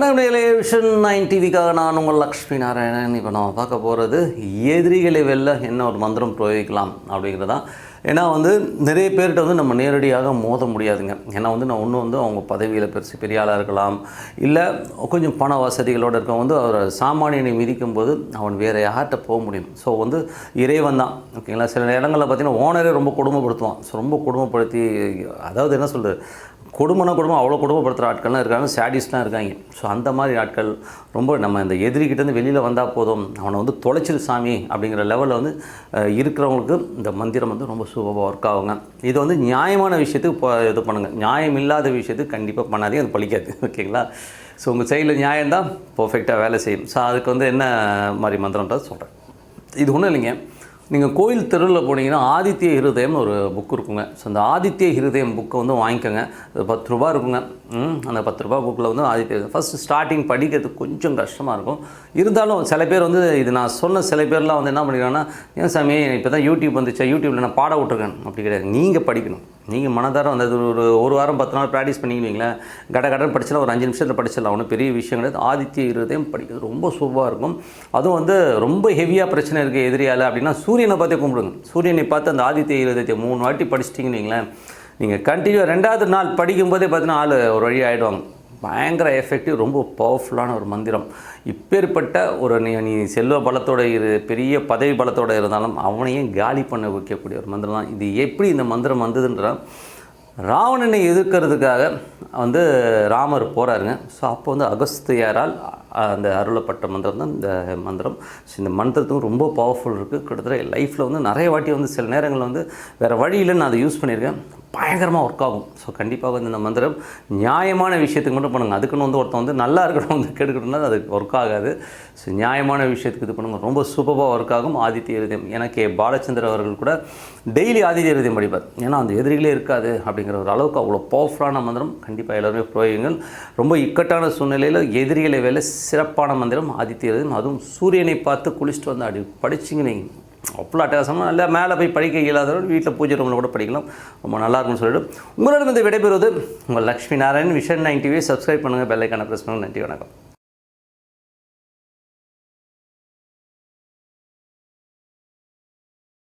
Vision nine டிவிக்காக நான் உங்கள் லக்ஷ்மி நாராயணன். இப்போ நம்ம பார்க்க போகிறது எதிரிகளை வெளில என்ன ஒரு மந்திரம் பிரயோகிக்கலாம் அப்படிங்கிறதான் ஏன்னா வந்து நிறைய பேர்கிட்ட வந்து நம்ம நேரடியாக மோத முடியாதுங்க. ஏன்னா வந்து நான் ஒன்று வந்து அவங்க பதவியில் பெருசு பெரிய ஆளாக இருக்கலாம். இல்லை கொஞ்சம் பண வசதிகளோடு இருக்கவங்க வந்து அவர் சாமானியனை மிதிக்கும் போது அவன் வேறு யார்கிட்ட போக முடியும்? ஸோ வந்து இறைவன் தான். ஓகேங்களா சில இடங்களில் பார்த்தீங்கன்னா ஓனரே ரொம்ப கொடுமைப்படுத்துவான். ஸோ ரொம்ப கொடுமைப்படுத்தி அதாவது என்ன சொல்கிறது கொடுமைனா குடும்பம் அவ்வளோ கொடுமைப்படுத்துகிற ஆட்கள்லாம் இருக்காங்க சேடிஸ்ட்லாம் இருக்காங்க. ஸோ அந்த மாதிரி ஆட்கள் ரொம்ப நம்ம இந்த எதிரிக்கிட்டேருந்து வெளியில் வந்தால் போதும் அவனை வந்து தொலைச்சிரு சாமி அப்படிங்கிற லெவலில் வந்து இருக்கிறவங்களுக்கு இந்த மந்திரம் வந்து ரொம்ப சூப்பராக ஒர்க் ஆகுங்க. இது வந்து நியாயமான விஷயத்துக்கு இப்போ இது பண்ணுங்கள் நியாயம் இல்லாத விஷயத்துக்கு கண்டிப்பாக பண்ணாதீங்க அது பழிக்காது. ஓகேங்களா ஸோ உங்கள் சைடில் நியாயம்தான் பர்ஃபெக்டாக வேலை செய்யும். ஸோ அதுக்கு வந்து என்ன மாதிரி மந்திரம்ன்றது சொல்கிறேன் இது ஒன்றும் இல்லைங்க. நீங்கள் கோயில் தெருவில் போனீங்கன்னா ஆதித்ய ஹிருதயம்னு ஒரு புக் இருக்குங்க. ஸோ அந்த ஆதித்ய ஹிருதயம் புக்கை வந்து வாங்கிக்கோங்க. அது பத்து ரூபா இருக்குங்க. அந்த பத்து ரூபா புக்கில் வந்து ஆதித்ய ஃபஸ்ட்டு ஸ்டார்டிங் படிக்கிறதுக்கு கொஞ்சம் கஷ்டமாக இருக்கும். இருந்தாலும் சில பேர் வந்து இது நான் சொன்ன சில பேர்லாம் வந்து என்ன பண்ணிக்கிறாங்கன்னா ஏன் சாமி இப்போ தான் யூடியூப் வந்துச்சு. யூடியூப்பில் நான் பாட விட்ருக்கேன் அப்படி கிடையாது. நீங்கள் படிக்கணும். நீங்கள் மனதாரம் அந்த ஒரு ஒரு வாரம் பத்து நாள் ப்ராக்டிஸ் பண்ணிக்கிங்களேன் கட கடன் படிச்சிடலாம் ஒரு அஞ்சு நிமிஷத்தில் படிச்சிடலாம். ஒன்றும் பெரிய விஷயம் கிடையாது. ஆதித்ய இருதயம் படிக்கிறது ரொம்ப சூப்பராக இருக்கும். அதுவும் வந்து ரொம்ப ஹெவியாக பிரச்சனை இருக்குது எதிரியால் அப்படின்னா சூரியனை பார்த்தே கும்பிடுங்க. சூரியனை பார்த்து அந்த ஆதித்ய இருதயத்தை மூணு வாட்டி படிச்சிட்டிங்கன்னு வைங்களேன். நீங்கள் கண்டினியூ ரெண்டாவது நாள் படிக்கும்போதே பார்த்தீங்கன்னா ஆள் ஒரு வழி ஆகிடுவாங்க பயங்கர எஃபெக்டிவ் ரொம்ப பவர்ஃபுல்லான ஒரு மந்திரம். இப்பேற்பட்ட ஒரு நீ நீ செல்வ பலத்தோடு இரு பெரிய பதவி பலத்தோட இருந்தாலும் அவனையும் காலி பண்ண வைக்கக்கூடிய ஒரு மந்திரம் தான். இது எப்படி இந்த மந்திரம் வந்ததுன்ற ராவணனை எதிர்க்கிறதுக்காக வந்து ராமர் போகிறாருங்க ஸோ அப்போ வந்து அகஸ்தியாரால் அந்த அருளப்பட்ட மந்திரம் தான் இந்த மந்திரம். ஸோ இந்த மந்திரத்துக்கும் ரொம்ப பவர்ஃபுல் இருக்குது கிட்டத்தட்ட லைஃப்பில் வந்து நிறைய வாட்டி வந்து சில நேரங்களில் வந்து வேறு வழியில் நான் அதை யூஸ் பண்ணியிருக்கேன். பயங்கரமாக ஒர்க் ஆகும். ஸோ கண்டிப்பாக வந்து இந்த மந்திரம் நியாயமான விஷயத்துக்கு மட்டும் பண்ணுங்கள் அதுக்குன்னு வந்து ஒருத்தன் வந்து நல்லா இருக்கணும் வந்து கெடுக்கணும்னா அது ஒர்க் ஆகாது. ஸோ நியாயமான விஷயத்துக்கு இது பண்ணுங்கள் ரொம்ப சூப்பராக ஒர்க் ஆகும். ஆதித்ய இருதயம். எனக்கு பாலச்சந்திரன் அவர்கள் கூட டெய்லி ஆதித்ய இருதயம் படிப்பார். ஏன்னா அந்த எதிரிகளே இருக்காது அப்படிங்கிற ஒரு அளவுக்கு அவ்வளோ பவர்ஃபுல்லான மந்திரம். கண்டிப்பாக எல்லாருமே பிரயோகங்கள் ரொம்ப இக்கட்டான சூழ்நிலையில் எதிரிகளை வேலை சிறப்பான மந்திரம் ஆதித்ய அதுவும் சூரியனை பார்த்து குளிச்சுட்டு வந்து அப்படி படிச்சிங்க நீங்கள் அவ்வளோ அட்டகாசமாக இல்லை மேலே போய் படிக்க இயலாதவர்கள் வீட்டில் பூஜை ரூமில் கூட படிக்கலாம். ரொம்ப நல்லா இருக்கும்னு சொல்லிட்டு உங்களிடம் இந்த விடைபெறுவது உங்கள் லக்ஷ்மி நாராயண் விஷன் நைன் டிவியை சப்ஸ்கிரைப் பண்ணுங்கள் பெல்லைக்கான ப்ரெஸ் பண்ணுங்கள் நன்றி வணக்கம்.